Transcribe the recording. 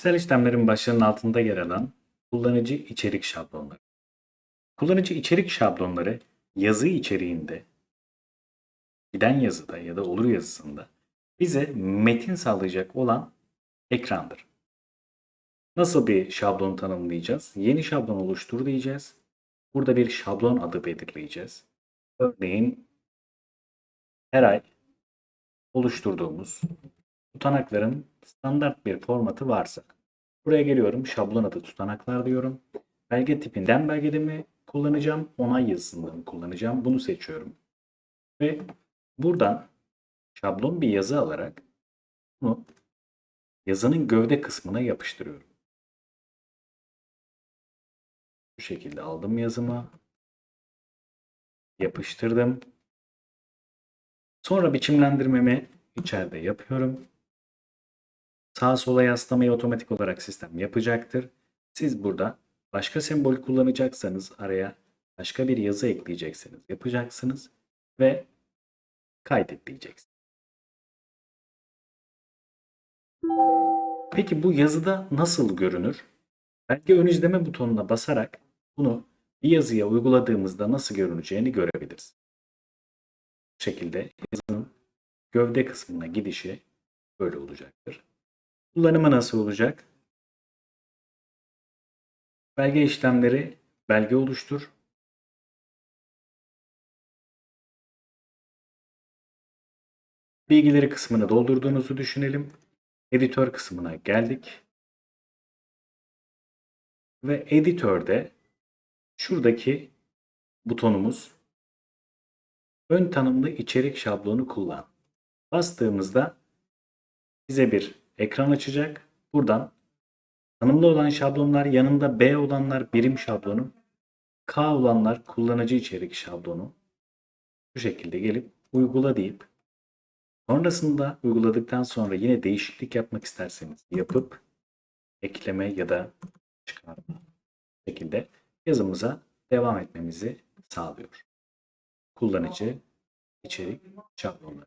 Kişisel işlemlerin başlığının altında yer alan kullanıcı içerik şablonları. Kullanıcı içerik şablonları yazı içeriğinde, giden yazıda ya da olur yazısında bize metin sağlayacak olan ekrandır. Nasıl bir şablon tanımlayacağız? Yeni şablon oluştur diyeceğiz. Burada bir şablon adı belirleyeceğiz. Örneğin her ay oluşturduğumuz tutanakların standart bir formatı varsa buraya geliyorum şablon adı tutanaklar diyorum. Belge tipinden belgede kullanacağım, onay yazısında kullanacağım bunu seçiyorum. Ve buradan şablon bir yazı alarak bunu yazının gövde kısmına yapıştırıyorum. Bu şekilde aldım yazımı. Yapıştırdım. Sonra biçimlendirmemi içeride yapıyorum. Sağa sola yaslamayı otomatik olarak sistem yapacaktır. Siz burada başka sembol kullanacaksanız araya başka bir yazı ekleyeceksiniz. Yapacaksınız ve kaydet diyeceksiniz. Peki bu yazıda nasıl görünür? Belki ön izleme butonuna basarak bunu bir yazıya uyguladığımızda nasıl görüneceğini görebiliriz. Bu şekilde yazının gövde kısmına gidişi böyle olacaktır. Kullanımı nasıl olacak? Belge işlemleri belge oluştur. Bilgileri kısmını doldurduğunuzu düşünelim. Editör kısmına geldik. Ve editörde şuradaki butonumuz ön tanımlı içerik şablonu kullan. Bastığımızda bize bir ekran açacak. Buradan tanımlı olan şablonlar yanında B olanlar birim şablonu, K olanlar kullanıcı içerik şablonu. Bu şekilde gelip uygula deyip sonrasında uyguladıktan sonra yine değişiklik yapmak isterseniz yapıp ekleme ya da çıkarma şekilde yazımıza devam etmemizi sağlıyor. Kullanıcı içerik şablonları.